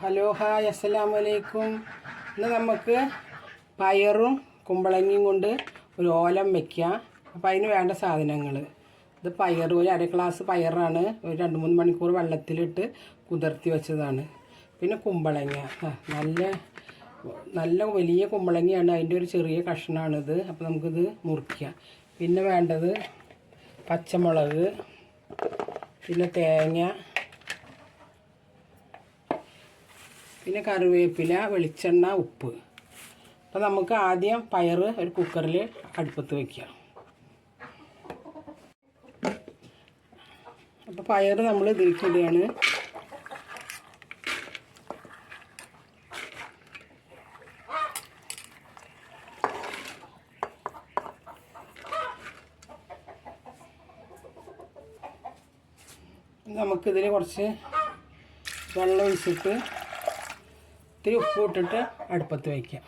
Hello hi അസ്സലാമു അലൈക്കും ഇന്ന് നമുക്ക് പയറും കുമ്പളങ്ങയും കൊണ്ട് ഒരു ഓലം വെക്കാം. അപ്പോൾ അതിന് വേണ്ട സാധനങ്ങൾ ഇത് പയർ ഒരു അര ഗ്ലാസ് പയറാണ്. ഒരു രണ്ട് മൂന്ന് മണിക്കൂർ വെള്ളത്തിലിട്ട് കുതിർത്തി വെച്ചതാണ്. പിന്നെ കുമ്പളങ്ങ. നല്ല നല്ല വലിയ കുമ്പളങ്ങയാണ്. അതിന്റെ ഒരു ചെറിയ കഷ്ണമാണിത് അപ്പോൾ നമുക്കിത് മുറിക്കാം. പിന്നെ വേണ്ടത് പച്ചമുളക് പിന്നെ തേങ്ങ പിന്നെ കറിവേപ്പില വെളിച്ചെണ്ണ ഉപ്പ്. അപ്പോൾ നമുക്ക് ആദ്യം പയർ ഒരു കുക്കറിൽ അടുപ്പത്ത് വയ്ക്കാം അപ്പോൾ പയർ നമ്മൾ ഇതിലേക്കിടുകയാണ് നമുക്കിതിൽ കുറച്ച് വെള്ളം ഒഴിച്ചിട്ട് ഇത്തിരി ഉപ്പ് ഇട്ടിട്ട് അടുപ്പത്ത് വയ്ക്കാം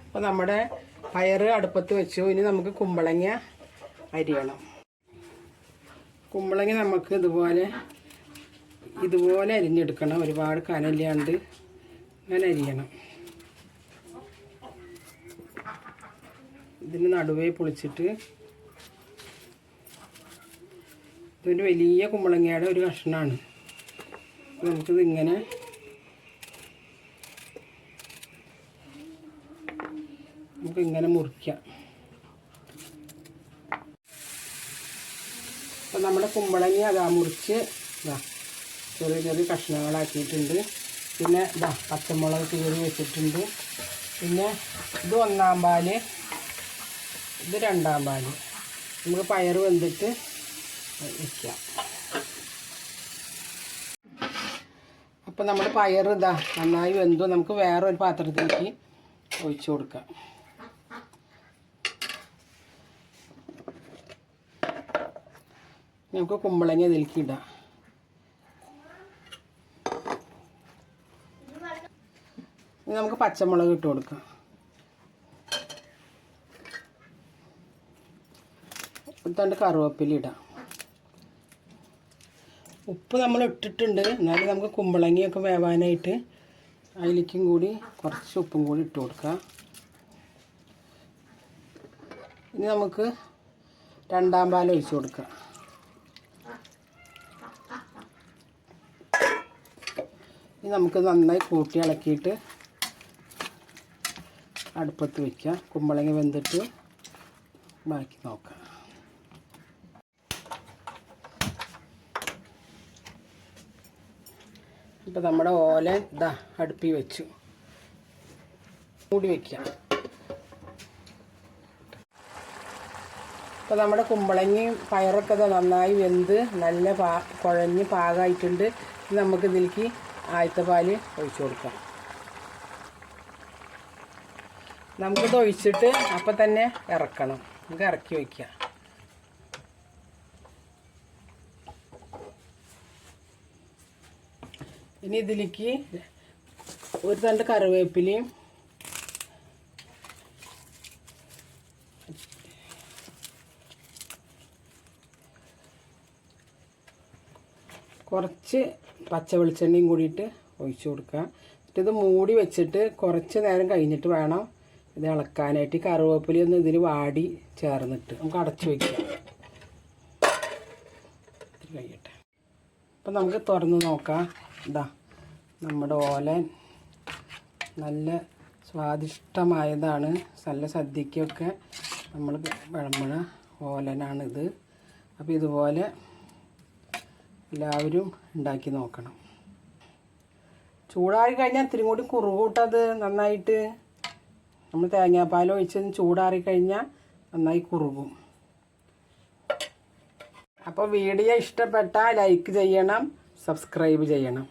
അപ്പോൾ നമ്മുടെ പയറ് അടുപ്പത്ത് വെച്ചു. ഇനി നമുക്ക് കുമ്പളങ്ങ അരിയണം. കുമ്പളങ്ങ നമുക്ക് ഇതുപോലെ ഇതുപോലെ അരിഞ്ഞെടുക്കണം. ഒരുപാട് കനല്ലാണ്ട് അങ്ങനെ അരിയണം. ഇതിന് നടുവേ പൊളിച്ചിട്ട് ഇതൊരു വലിയ കുമ്പളങ്ങയുടെ ഒരു കഷ്ണമാണ് നമുക്കിത് ഇങ്ങനെ നമുക്ക് ഇങ്ങനെ മുറിക്കാം. അപ്പം നമ്മുടെ കുമ്പളങ്ങി അതാ മുറിച്ച് ഇതാ ചെറിയ ചെറിയ കഷ്ണങ്ങളാക്കിയിട്ടുണ്ട്. പിന്നെ ഇതാ പച്ചമുളക് കീറി വെച്ചിട്ടുണ്ട്. പിന്നെ ഇത് ഒന്നാം പാൽ ഇത് രണ്ടാം പാൽ. നമുക്ക് പയർ വെന്തിട്ട് വയ്ക്കാം അപ്പം നമ്മുടെ പയർ ഇതാ നന്നായി വെന്തു. നമുക്ക് വേറൊരു പാത്രത്തിലേക്ക് ഒഴിച്ചു കൊടുക്കാം. നമുക്ക് കുമ്പളങ്ങ ഇതിലേക്ക് ഇനി നമുക്ക് പച്ചമുളക് ഇട്ട് കൊടുക്കാം. തണ്ട് കറുവേപ്പില ഇടാം. ഉപ്പ് നമ്മൾ ഇട്ടിട്ടുണ്ട്. എന്നാലും നമുക്ക് കുമ്പളങ്ങയൊക്കെ വേവാനായിട്ട് അതിലേക്കും കൂടി കുറച്ച് ഉപ്പും കൂടി ഇട്ട് കൊടുക്കാം. ഇനി നമുക്ക് രണ്ടാം പാൽ ഒഴിച്ച് കൊടുക്കാം. ഇനി നമുക്ക് നന്നായി കൂട്ടി ഇളക്കിയിട്ട് അടുപ്പത്ത് വയ്ക്കാം കുമ്പളങ്ങ വെന്തിട്ട് ബാക്കി നോക്കാം. ഇപ്പം നമ്മുടെ ഓല ഇതാ അടുപ്പി വെച്ചു. മൂടി വയ്ക്കാം ഇപ്പം നമ്മുടെ കുമ്പളങ്ങയും പയറൊക്കെ നന്നായി വെന്ത് നല്ല പാ കുഴഞ്ഞ് പാകമായിട്ടുണ്ട് നമുക്ക് ഇതിലേക്ക് ആദ്യത്തെ പാൽ ഒഴിച്ചു കൊടുക്കാം. നമുക്കിത് ഒഴിച്ചിട്ട് അപ്പം തന്നെ ഇറക്കണം. നമുക്ക് ഇറക്കി വയ്ക്കുക ഇനി ഇതിലേക്ക് ഒരു തണ്ട് കറിവേപ്പിലയും കുറച്ച് പച്ച വെളിച്ചെണ്ണയും കൂടിയിട്ട് ഒഴിച്ചു കൊടുക്കുക. എന്നിട്ട് ഇത് മൂടി വെച്ചിട്ട് കുറച്ച് നേരം കഴിഞ്ഞിട്ട് വേണം ഇത് ഇളക്കാനായിട്ട്. കറിവേപ്പിലയൊന്നും ഇതിൽ വാടി ചേർന്നിട്ട് നമുക്ക് അടച്ചു വയ്ക്കാം കഴിയട്ടെ. അപ്പം നമുക്ക് തുറന്ന് നോക്കാം. ഇതാ നമ്മുടെ ഓലൻ നല്ല സ്വാദിഷ്ടമായതാണ്. നല്ല സദ്യക്കൊക്കെ നമ്മൾ വിളമ്പണ ഓലനാണിത്. അപ്പോൾ ഇതുപോലെ എല്ലാവരും ഉണ്ടാക്കി നോക്കണം. ചൂടാറി കഴിഞ്ഞാൽ ഇത്തിരി കൂടി കുറുകൂട്ടത് നന്നായിട്ട്. നമ്മൾ തേങ്ങാപ്പാൽ ഒഴിച്ച് ചൂടാറി കഴിഞ്ഞാൽ നന്നായി കുറുകും. അപ്പോൾ വീഡിയോ ഇഷ്ടപ്പെട്ടാൽ ലൈക്ക് ചെയ്യണം സബ്സ്ക്രൈബ് ചെയ്യണം.